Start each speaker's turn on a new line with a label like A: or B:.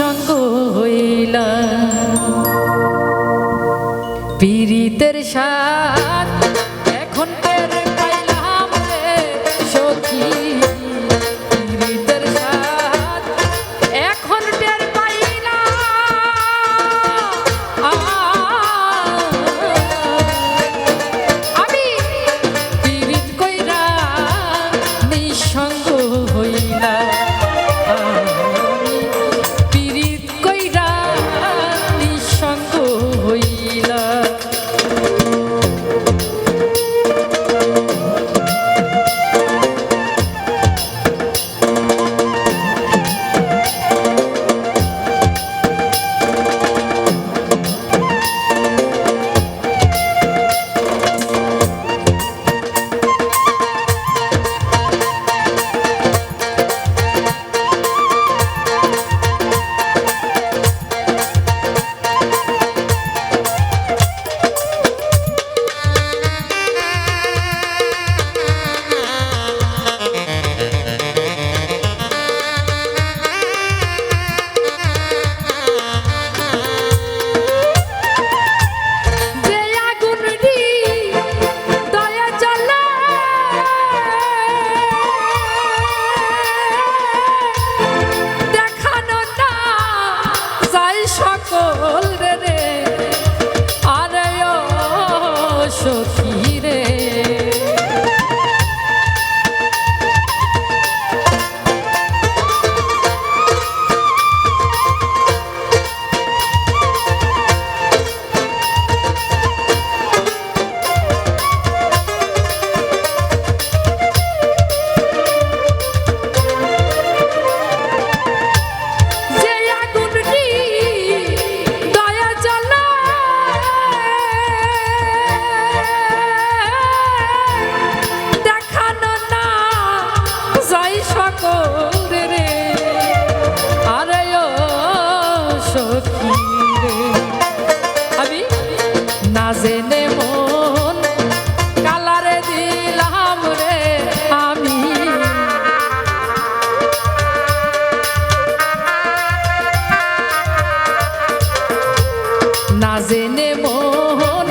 A: নিঃসঙ্গ হইলা। পীড়িতের সাথ এখন টের পাইলাম রে সখী জেনে মন কালারে দিলাম রে আমি। না মন